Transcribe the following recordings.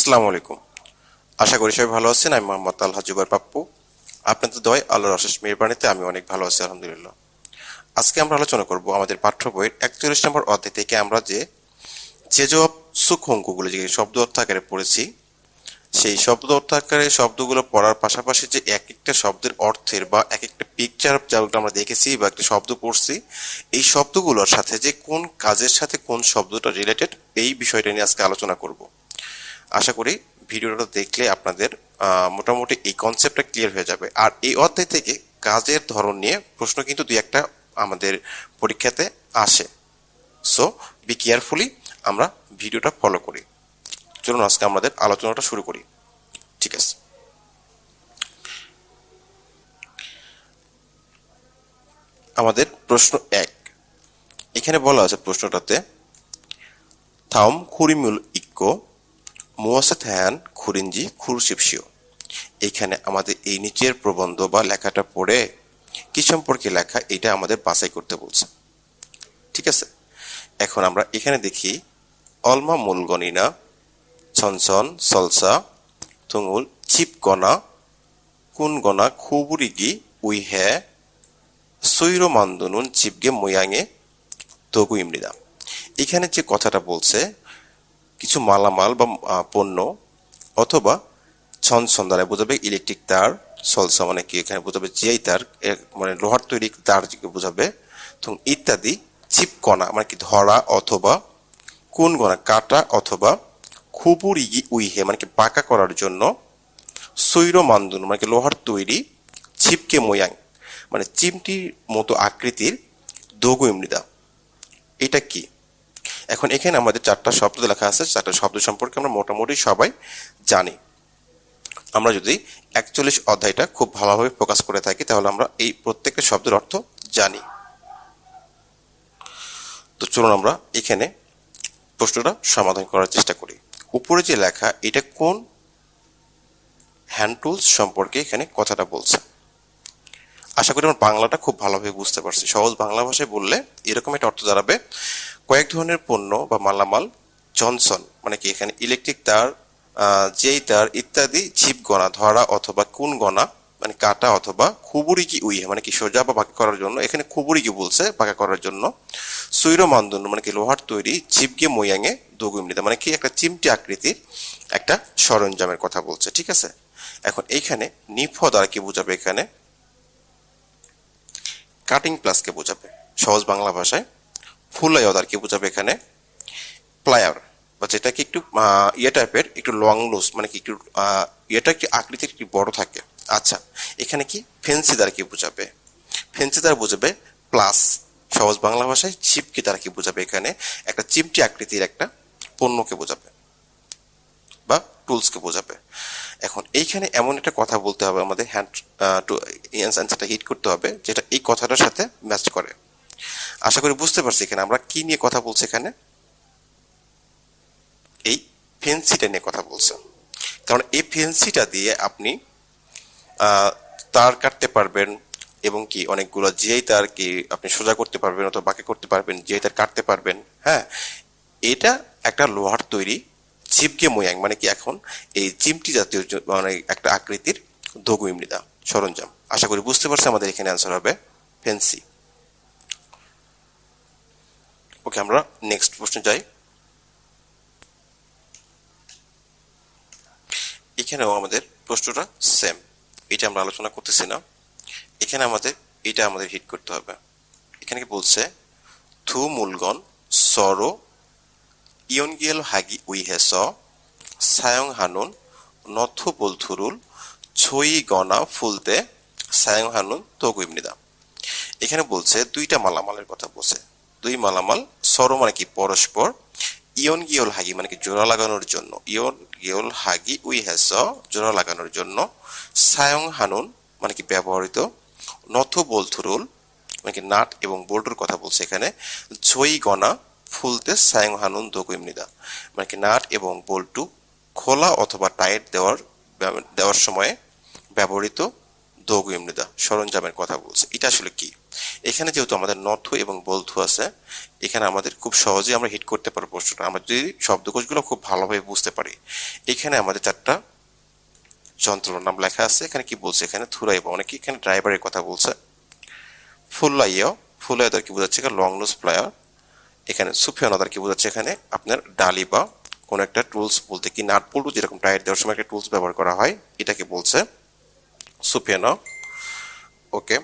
আসসালামু আলাইকুম। আশা করি সবাই ভালো আছেন। আমি মোহাম্মদ আল্লাহ জুবার পাপ্পু। আপনাদের দয় আল্লাহর অশেষ মেহরবানিতে আমি অনেক ভালো আছি, আলহামদুলিল্লাহ। আজকে আমরা আলোচনা করব আমাদের পাঠ্য বইয়ের একচল্লিশ নম্বর অধ্যায় থেকে আমরা যে যে জবাব সুখ অঙ্কগুলো যে শব্দ অর্থ আকারে পড়েছি, সেই শব্দ অর্থ আকারে শব্দগুলো পড়ার পাশাপাশি যে এক একটা শব্দের অর্থের বা এক একটা পিকচার যেগুলো আমরা দেখেছি বা একটা শব্দ পড়ছি, এই শব্দগুলোর সাথে যে কোন কাজের সাথে কোন শব্দটা রিলেটেড এই বিষয়টা নিয়ে আজকে আলোচনা করব। আশা করি ভিডিওটা দেখলে আপনাদের মোটামুটি এই কনসেপ্টটা ক্লিয়ার হয়ে যাবে। আর এই অধ্যায় থেকে কাজের ধরন নিয়ে প্রশ্ন কিন্তু দুই একটা আমাদের পরীক্ষাতে আসে। সো বি কেয়ারফুলি আমরা ভিডিওটা ফলো করি। চলুন আজকে আমাদের আলোচনাটা শুরু করি। ঠিক আছে। আমাদের প্রশ্ন এক। এখানে বলা আছে প্রশ্নটাতে, থাম খুরিমুল ইক্কো মুয়াসাথায়ান খুরিঞ্জি খুরশিপসিও এখানে আমাদের এই নিচের প্রবন্ধ বা লেখাটা পড়ে কি সম্পর্কে লেখা, এটা আমাদের বাছাই করতে বলছে। ঠিক আছে? এখন আমরা এখানে দেখি, অলমা মূলগণিনা ছনছন, সলসা, তুঙুল, ছিপগনা, কুনগনা, খুবুরিগি, উইহে সৈর মান্দনুন চিপগে ময়াঙে তগু ইমরিদা। এখানে যে কথাটা বলছে কিছু মালামাল বা পণ্য অথবা ছনছন দ্বারা বোঝাবে ইলেকট্রিক তার সলসা মানে কি, এখানে বোঝাবে জিআই তার মানে লোহার তৈরি তার বোঝাবে, এবং ইত্যাদি চিপকণা মানে কি ধরা অথবা কোন গণা কাটা অথবা ইগি উইহে মানে কি পাকা করার জন্য সৈর মান্দুন মানে কি লোহার তৈরি ছিপকে ময়াং মানে চিমটির মতো আকৃতির দগু ইমৃদা এটা কি? এখন এখানে আমাদের চারটা শব্দ লেখা আছে, চারটা শব্দ সম্পর্কে আমরা মোটামুটি সবাই জানি। আমরা যদি একচল্লিশ অধ্যায়টা খুব ভালোভাবে প্রকাশ করে থাকি, তাহলে আমরা এই প্রত্যেকটা শব্দের অর্থ জানি। তো চলুন আমরা এখানে প্রশ্নটা সমাধান করার চেষ্টা করি। উপরে যে লেখা, এটা কোন হ্যান্ড টুলস সম্পর্কে এখানে কথাটা বলছে? আশা করি আমরা বাংলাটা খুব ভালোভাবে বুঝতে পারছি। সহজ বাংলা ভাষায় বললে এরকম একটা অর্থ দাঁড়াবে। কয়েক ধরনের পণ্য বা মালামাল, জনসন মানে কি এখানে ইলেকট্রিক তার যেই তার ইত্যাদি ছিপ গণা ধরা অথবা কোন গণা মানে কাটা অথবা খুবুরি কি উইহে মানে কি সোজা বা বাঁকা করার জন্য, এখানে খুবুরি কি বলছে, বাঁকা করার জন্য। সৈর মান্দন মানে কি লোহার তৈরি চিপগে ময়াঙে দগুমৃতা মানে কি একটা চিমটি আকৃতির একটা সরঞ্জামের কথা বলছে, ঠিক আছে? এখন এইখানে নিফ দ্বারা কি বোঝাবে এখানে? কাটিং প্লাসকে বোঝাবে, সহজ বাংলা ভাষায়। ফুলাই অদারকে বোঝাবে এখানে। প্লায়ার, বা যেটা কি একটু ইয়ে টাইপের একটু লং লুজ মানে কি একটু ইয়েটা কি আকৃতির একটু বড় থাকে। আচ্ছা এখানে কি ফেন্সি দ্বারা কি বোঝাবে। ফেন্সি দ্বারা বোঝাবে প্লাস সহজ বাংলা ভাষায় চিপকি দ্বারা কি বোঝাবে এখানে। একটা চিমটি আকৃতির একটা পণ্যকে বোঝাবে, বা টুলসকে বোঝাবে। এখন এইখানে এমন একটা কথা বলতে হবে আমাদের হ্যান্ড টু অ্যান্সারটা হিট করতে হবে, যেটা এই কথাটার সাথে ম্যাচ করে। আশা করি বুঝতে পারছি এখানে। আমরা কি নিয়ে কথা বলছি এখানে? এই ফেন্সিটা নিয়ে কথা বলছে। কারণ এই ফেন্সিটা দিয়ে আপনি তার কাটতে পারবেন এবং কি অনেকগুলো যেই তার কি আপনি সোজা করতে পারবেন অথবা বাঁকে করতে পারবেন, যেই তার কাটতে পারবেন হ্যাঁ? এটা একটা লোহার তৈরি চিপকে ময়াং মানে কি এখন এই চিমটি জাতীয় মানে একটা আকৃতির দগু সরঞ্জাম। আশা করি বুঝতে পারছি আমাদের এখানে অ্যান্সার হবে ফেন্সি। ওকে আমরা নেক্সট প্রশ্নে যাই। এখানেও আমাদের প্রশ্নটা সেম এটা আমরা আলোচনা করতেছি না। এখানে আমাদের, এটা আমাদের হিট করতে হবে। এখানে কি বলছে, থু মূলগণ, সর, ইয়নগিয়েল হাগি উইহেস সায়ং হানুন, নথু বলথুরুল ছই গনা ফুলতে, সায়ং হানুন তগুইমনিদা এখানে বলছে, দুইটা মালামালের কথা বলছে। দুই মালামাল, সর মানে কি পরস্পর, ইয়ন গিয়ল হাগি মানে কি জোড়া লাগানোর জন্য, ইয়ন গিয়ল হাগি উই হেস, জোড়া লাগানোর জন্য, সায়ং হানুন মানে কি ব্যবহৃত, নথ বলথুরুল মানে কি নাট এবং বোল্টুর কথা বলছে এখানে, ঝই গনা ফুলতে সায়ং হানুন দগুইমনিদা মানে কি নাট এবং বল্টু খোলা অথবা টাইট দেওয়ার দেওয়ার সময় ব্যবহৃত দোগু এমনিদা সরঞ্জামের কথা বলছে। এটা আসলে কি? এখানে যেহেতু আমাদের নথু এবং বলথু আছে, এখানে আমাদের খুব সহজেই আমরা হিট করতে পারব প্রশ্নটা। আমরা যদি শব্দকোষগুলো খুব ভালোভাবে বুঝতে পারি, এখানে আমাদের চারটা যন্ত্রের নাম লেখা আছে। এখানে কি বলছে? এখানে থুরাইবা অনেকে এখানে ড্রাইভারের কথা বলছে। ফুল্লাইয়া ফুল্লাইয়া দ্বারা কি বোঝাচ্ছে? এখানে লং নোজ প্লায়ার এখানে সুফিয়ানা দ্বারা কি বোঝাচ্ছে? এখানে আপনার ডালি বা কোনো একটা টুলস বলতে কি? নাট পল্টু যেরকম টায়ার দেওয়ার সময় একটা টুলস ব্যবহার করা হয়, এটাকে বলছে সুফিয়ানা। ওকে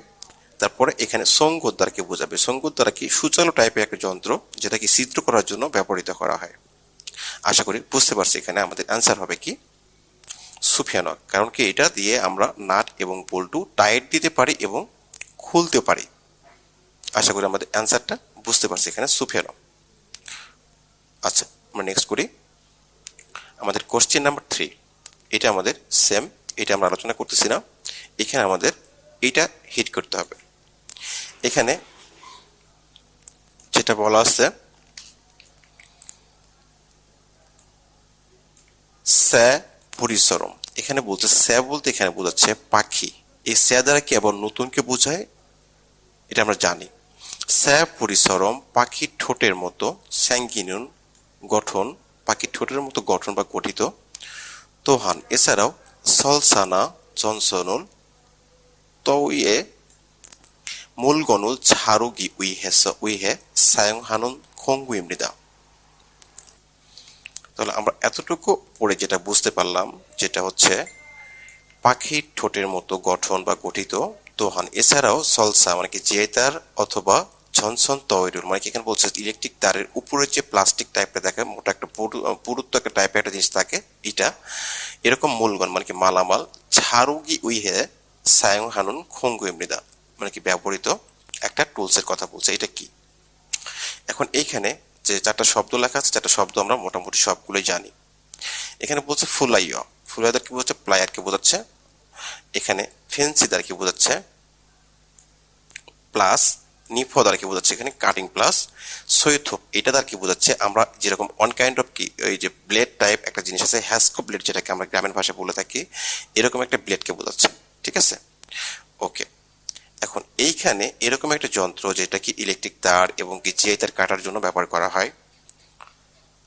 তারপরে এখানে সঙ্গত দ্বারা কি বোঝাবে? সঙ্গত দ্বারা কি? সুচালো টাইপের একটা যন্ত্র যেটা কি ছিদ্র করার জন্য ব্যবহৃত করা হয়। আশা করি বুঝতে পারছি এখানে আমাদের অ্যান্সার হবে কি? সুফিয়ানো, কারণ কি এটা দিয়ে আমরা নাট এবং বল্টু টাইট দিতে পারি এবং খুলতে পারি। আশা করি আমাদের অ্যান্সারটা বুঝতে পারছি এখানে সুফিয়ানো। আচ্ছা আমরা নেক্সট করি। আমাদের কোশ্চেন নাম্বার থ্রি এটা আমাদের সেম এটা আমরা আলোচনা করতেছি না। এখানে আমাদের এটা হিট করতে হবে। এখানে যেটা বলা আছে, স্যা পরিসরম। এখানে বলতে স্যা বলতে এখানে বোঝাচ্ছে পাখি। এই স্যা দ্বারা কি আবার নতুনকে বোঝায়? এটা আমরা জানি। স্যা পরিসরম পাখির ঠোঁটের মতো স্যাঙ্গিনুন গঠন পাখির ঠোঁটের মতো গঠন বা গঠিত তোহান। এছাড়াও সলসানা জনসনুল তউইয়ে মূলগনুল ঝাড়ুগি উইহেস উইহে সায়ং হানুন খঙ্গুইমৃদা তাহলে আমরা এতটুকু পড়ে যেটা বুঝতে পারলাম, যেটা হচ্ছে পাখির ঠোঁটের মতো গঠন বা গঠিত তোহান এছাড়াও সলসা মানে কি জেতার অথবা ঝনসন তৈরুল মানে কি এখানে বলছে ইলেকট্রিক তারের উপরে যে প্লাস্টিক টাইপের দেখে, মোটা একটা পুরু- পুরুত্ব একটা টাইপের একটা জিনিস থাকে, এটা এরকম মূলগণ মানে কি মালামাল ঝাড়ুগি উইহে সায়ং হানুন খঙ্গু এমনিদা মানে কি ব্যবহৃত একটা টুলসের কথা বলছে, এটা কি? এখন এইখানে যে চারটা শব্দ লেখা আছে, চারটা শব্দ আমরা মোটামুটি সবগুলোই জানি। এখানে বলছে ফুলাইয়া। ফুলাইয়াদার কি বোঝাচ্ছে? প্লায়ারকে বোঝাচ্ছে? এখানে ফেন্সি দ্বারা কি বোঝাচ্ছে? প্লাস নিফো দ্বারা কি বোঝাচ্ছে? এখানে কাটিং প্লাস সৈথপ এটা দ্বারা কি বোঝাচ্ছে? আমরা যেরকম অন কাইন্ড অফ কি, ওই যে ব্লেড টাইপ একটা জিনিস আছে হ্যাসকো ব্লেড যেটাকে আমরা গ্রামীণ ভাষায় বলে থাকি, এরকম একটা ব্লেডকে বোঝাচ্ছে। ঠিক আছে? ওকে এখন এইখানে এরকম একটা যন্ত্র যেটা কি ইলেকট্রিক তার এবং কি জিআই তার কাটার জন্য ব্যবহার করা হয়।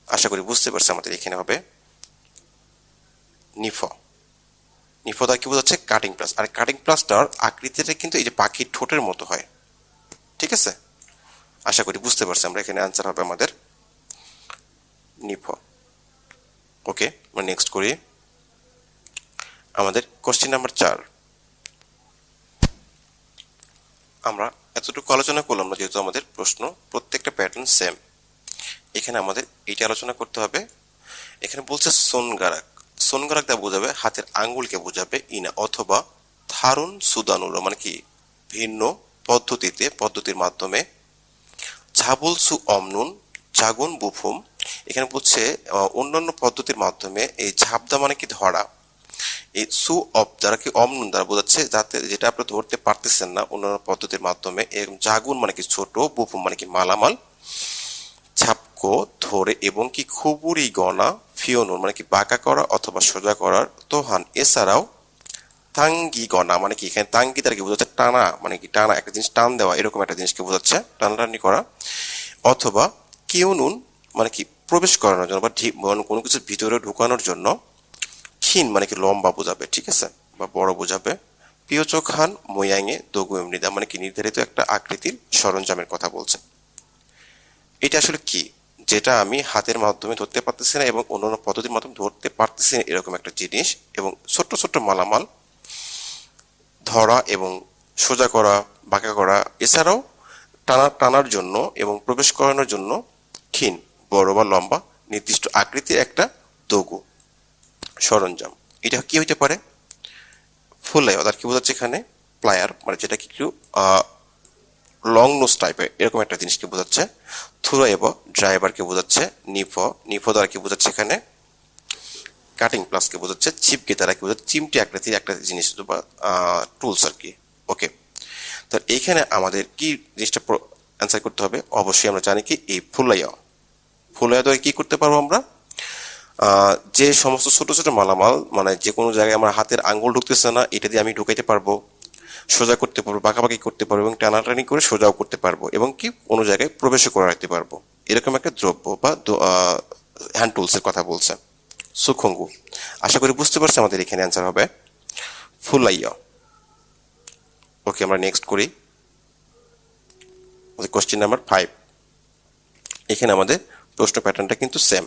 আশা করি বুঝতে পারছি আমাদের এখানে হবে। নিফো। নিফো দ্বারা কি বোঝাচ্ছে? কাটিং প্লাস আর কাটিং প্লাসটার আকৃতিটা কিন্তু এই যে পাখির ঠোঁটের মতো হয়। ঠিক আছে? আশা করি বুঝতে পারছি আমরা এখানে আনসার হবে আমাদের। নিফো। ওকে, আমরা নেক্সট করি। আমাদের কোশ্চেন নাম্বার চার। আমরা এতটুকু আলোচনা করলাম না, যেহেতু আমাদের প্রশ্ন প্রত্যেকটা প্যাটার্ন সেম এখানে আমাদের এইটা আলোচনা করতে হবে। এখানে বলছে সোনগারাক। সোনগারাক দা বোঝাবে হাতের আঙ্গুলকে বোঝাবে ইনা অথবা থারুন সুদানুল মানে কি? ভিন্ন পদ্ধতিতে, পদ্ধতির মাধ্যমে। ঝাবুল সু অমনুন জাগুন বুফুম। এখানে বলছে অন্যান্য পদ্ধতির মাধ্যমে এই ঝাপদা মানে কি ধরা। এই সু অফ দ্বারা কি অমনুন দ্বারা বোঝাচ্ছে যাতে যেটা আপনি ধরতে পারতেছেন না অন্যান্য পদ্ধতির মাধ্যমে, এরকম জাগুন মানে কি ছোট বুফুম মানে কি মালামাল, ছাপকো ধরে এবং কি খুবুরি গণা ফিওনুন মানে কি বাঁকা করা অথবা সোজা করার তোহান। এছাড়াও তাঙ্গি গণা মানে কি এখানে তাঙ্গি দ্বারা কি বোঝাচ্ছে? টানা মানে কি টানা, একটা জিনিস টান দেওয়া, এরকম একটা জিনিসকে বোঝাচ্ছে, টানাটানি করা। অথবা কিউনুন মানে কি প্রবেশ করানোর জন্য বা মানে কোনো কিছুর ভিতরে ঢুকানোর জন্য ক্ষীণ মানে কি লম্বা বোঝাবে, ঠিক আছে? বা বড় বোঝাবে। পিওচো খান মোয়াংয়ে দগু এমনিদা মানে কি নির্ধারিত একটা আকৃতির সরঞ্জামের কথা বলছে। এটা আসলে কি? যেটা আমি হাতের মাধ্যমে ধরতে পারতেছি না এবং অন্যান্য পদ্ধতির মাধ্যমে ধরতে পারতেছি না, এরকম একটা জিনিস এবং ছোট্ট ছোট্ট মালামাল ধরা এবং সোজা করা, বাঁকা করা, এছাড়াও টানা, টানার জন্য এবং প্রবেশ করানোর জন্য ক্ষীণ, বড় বা লম্বা, নির্দিষ্ট আকৃতির একটা দগু। সরঞ্জাম। এটা কি হইতে পারে? ফুলাই অর্থাৎ কি বোঝাচ্ছে এখানে? প্লায়ার মানে যেটা কি একটু লং নোজ টাইপের এরকম একটা জিনিসকে বোঝাচ্ছে। থুরো এবং ড্রাইভারকে বোঝাচ্ছে, নিফো নিফো দ্বারা কি বোঝাচ্ছে এখানে? কাটিং প্লাসকে বোঝাচ্ছে চিপকে দ্বারা কি বোঝাচ্ছে? চিমটি আকৃতির একটা জিনিস বা টুলস আর কি। ওকে তো এইখানে আমাদের কি জিনিসটা অ্যান্সার করতে হবে? অবশ্যই আমরা জানি কি, এই ফুলাইয়া। ফুলাইয়া দ্বারা কি করতে পারব আমরা? যে সমস্ত ছোট ছোট মালামাল মানে যে কোনো জায়গায় আমার হাতের আঙ্গুল ঢুকতেছে না, এটা দিয়ে আমি ঢুকাইতে পারব, সোজা করতে পারব, বাঁকাবাকি করতে পারব এবং টানাটানি করে সোজাও করতে পারব এবং কি কোনো জায়গায় প্রবেশও করে রাখতে পারব। এরকম একটা দ্রব্য বা হ্যান্ড টুলসের কথা বলছে। সুখঙ্গু আশা করি বুঝতে পারছি আমাদের এখানে অ্যান্সার হবে। ফুলাইয়া। ওকে আমরা নেক্সট করি। কোশ্চেন নাম্বার ফাইভ এখানে আমাদের প্রশ্ন প্যাটার্নটা কিন্তু সেম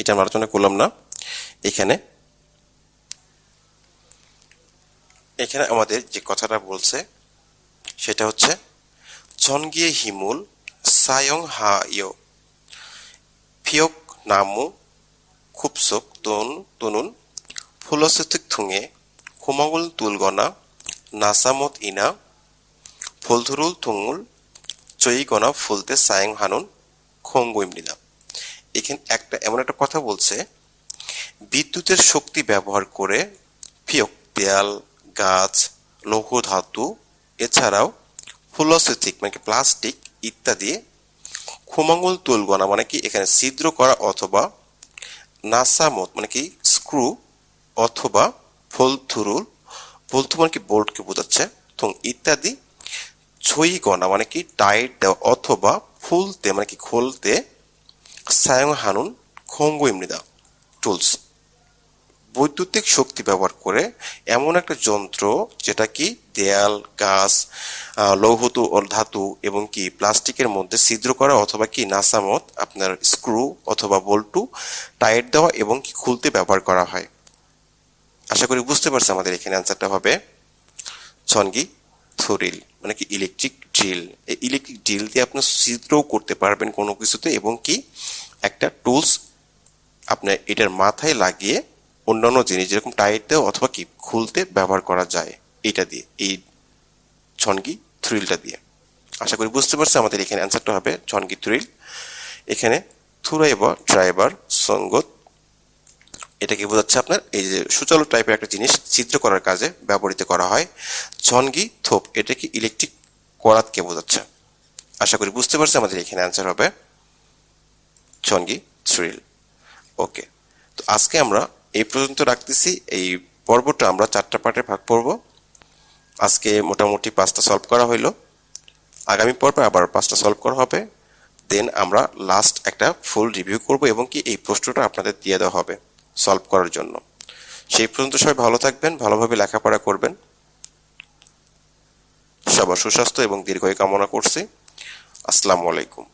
এটা আমরা আলোচনা করলাম না। এখানে এখানে আমাদের যে কথাটা বলছে, সেটা হচ্ছে জনগিয়ে হিমুল সায়ং হা ইয়। ফিয়ক নামু খুবসক তুন তুনুন ফুলসিক থুঙে খুমাগুল তুলগনা, নাসামত ইনা। ফুলধুরুল থুঙুল চইগনা ফুলতে সায়ং হানুন খঙ্গুইমৃদা এখানে একটা, এমন একটা কথা বলছে, বিদ্যুতের শক্তি ব্যবহার করে ফিয়ক দেয়াল গাছ, লৌহ ধাতু, এছাড়াও ফুলসেথিক মানে প্লাস্টিক ইত্যাদি খুমাঙ্গুল তুলগনা মানে কি এখানে ছিদ্র করা অথবা নাসামত মানে কি স্ক্রু অথবা ফলথুরুল, ফলথু মানে কি বোল্টকে বোঝাচ্ছে এবং ইত্যাদি ছই গনা মানে কি টাইট দেওয়া অথবা ফুলতে মানে কি খোলতে সায়ং হানুন খঙ্গু টুলস। বৈদ্যুতিক শক্তি ব্যবহার করে এমন একটা যন্ত্র, যেটা কি দেয়াল, গাছ লৌহতু ধাতু এবং কি প্লাস্টিকের মধ্যে ছিদ্র করা অথবা কি নাসামত আপনার স্ক্রু অথবা বল্টু টাইট দেওয়া এবং কি খুলতে ব্যবহার করা হয়। আশা করি বুঝতে পারছি আমাদের এখানে অ্যান্সারটা হবে। ছনগি, থুরিল মানে কি ইলেকট্রিক ড্রিল ইলেকট্রিক ড্রিল দিয়ে আপনি ছিদ্রও করতে পারবেন কোনো কিছুতে এবং কি একটা টুলস আপনার এটার মাথায় লাগিয়ে অন্যান্য জিনিস, যেরকম টাইট দেওয়া অথবা কি খুলতে ব্যবহার করা যায়, এটা দিয়ে, এই ছনগি থ্রিলটা দিয়ে। আশা করি বুঝতে পারছি আমাদের এখানে অ্যান্সারটা হবে ছনগি থ্রিল এখানে থুরাইবা ড্রাইভার সঙ্গত, এটাকে বোঝাচ্ছে আপনার এই যে সুচালু টাইপের একটা জিনিস চিত্র করার কাজে ব্যবহৃত করা হয়। ছনগি থোপ, এটা কি ইলেকট্রিক করাতকে বোঝাচ্ছে? আশা করি বুঝতে পারছি আমাদের এখানে অ্যান্সার হবে ছনগি থ্রিল ওকে তো আজকে আমরা এই পর্যন্ত রাখতেছি। এই পর্বটা আমরা চারটা পার্টে ভাগ করব আজকে মোটামুটি পাঁচটা সলভ করা হইল। আগামী পর্বে আবার পাঁচটা সলভ করা হবে। দেন আমরা লাস্ট একটা ফুল রিভিউ করব এবং কি এই প্রশ্নটা আপনাদের দিয়ে দেওয়া হবে সলভ করার জন্য। সেই পর্যন্ত সবাই ভালো থাকবেন, ভালোভাবে লেখাপড়া করবেন। সবার সুস্বাস্থ্য এবং দীর্ঘায়ু কামনা করছি। আসসালামু আলাইকুম।